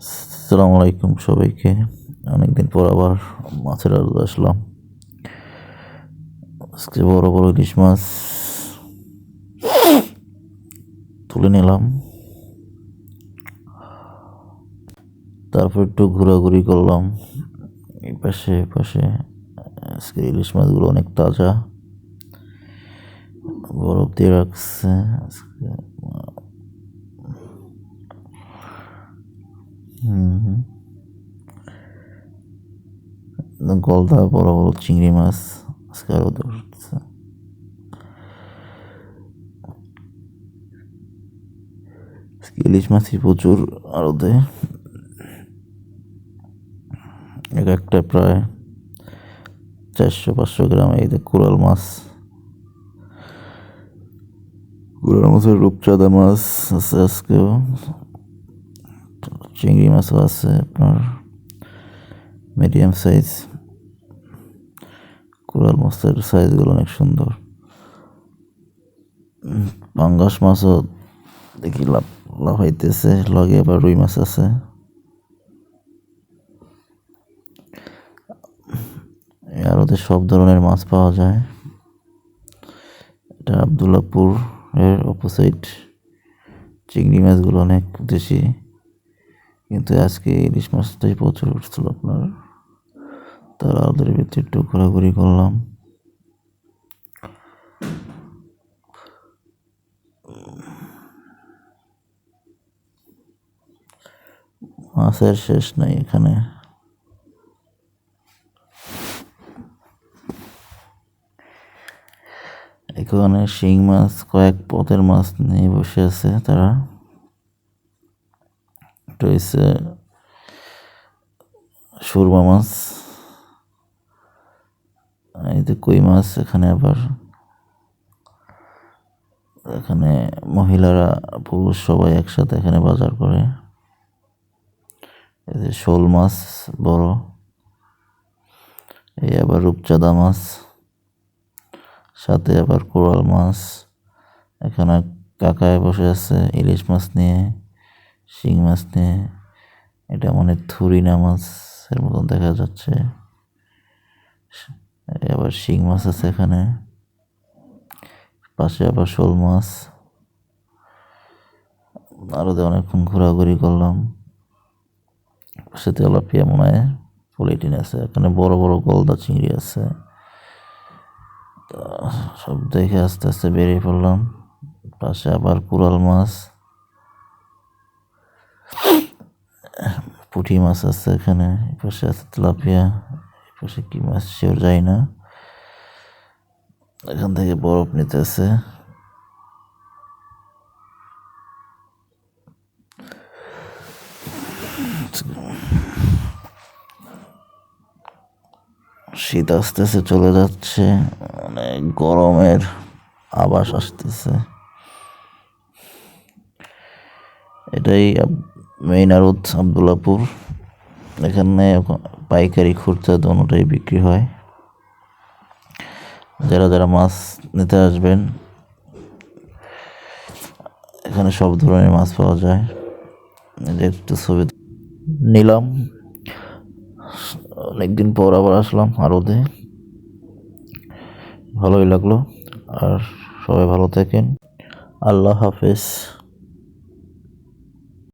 আসসালামু আলাইকুম সবাইকে। অনেকদিন পর আবার মাছের আলু আসলাম। আজকে বড় বড় ইলিশ মাছ তুলে নিলাম। তারপর একটু ঘোরাঘুরি করলাম। এই পাশে এ পাশে আজকে ইলিশ মাছগুলো অনেক তাজা। বরফ দিয়ে রাখছে আজকে। গলদা বড় বড় চিংড়ি মাছ আজকে আরও ধরছে ইলিশ মাছই প্রচুর আরতে এক একটা প্রায় চারশো, পাঁচশো গ্রাম এই কোরাল মাছ। কোরাল মাছের রূপচাঁদা মাছ আছে আজকেও। চিংড়ি মাছও আছে আপনার মিডিয়াম সাইজ কোরাল মাছের সাইজগুলো অনেক সুন্দর। পাঙ্গাস মাছও দেখি লাভ লাভ হইতেছে। লগে আবার রুই মাছ আছে। আরতে সব ধরনের মাছ পাওয়া যায়। এটা আবদুল্লাপুর এর অপোজিট চিংড়ি মাছগুলো অনেক দেশি। কিন্তু আজকে ইলিশ মাছটাই প্রচুর উঠছিল আপনার। তারা ওদের ভিতরে একটু ঘোরাঘুরি করলাম। মাছের শেষ নাই এখানে। এখানে শিং মাছ, কয়েক পদের মাছ নিয়ে বসে আছে তারা। রয়েছে সুরমা মাছ, এই যে কই মাছ এখানে আবার? এখানে মহিলারা, পুরুষ সবাই একসাথে এখানে বাজার করে। এই শোল মাছ বড়, এই আবার রূপচাঁদা মাছ, সাথে আবার কোরাল মাছ। এখানে কাকায় বসে আছে ইলিশ মাছ নিয়ে। শিং মাছ নিয়ে, এটা মানে থুরিনা মাছের মতন দেখা যাচ্ছে। আবার শিং মাছ আছে এখানে। পাশে আবার শোল মাছ। আরও অনেকক্ষণ ঘোরাঘুরি করলাম। পাশে তেলাপিয়া মনে হয় পলিটিন আছে। এখানে বড় বড় গলদা চিংড়ি আছে। সব দেখে আস্তে আস্তে বেরিয়ে পড়লাম। পাশে আবার কুরাল মাছ। পুঁটি মাছ আছে এখানে পাশে আছে তেলাপিয়া পাশে কি মাছ শিওর যায় না। এখান থেকে বরফ নিতেছে। শীত আস্তে আস্তে চলে যাচ্ছে অনেক গরমের আবাস আসতেছে। এটাই মেইন আড়ত আবদুল্লাপুর এখানে পাইকারি খুচরা দোনোটাই বিক্রি হয়। যারা যারা মাছ নিতে আসবেন, এখানে সব ধরনের মাছ পাওয়া যায়। একটু ছবি নিলাম। অনেকদিন পর আবার আসলাম আরতে ভালোই লাগল। আর সবাই ভালো থাকেন। আল্লাহ হাফেজ।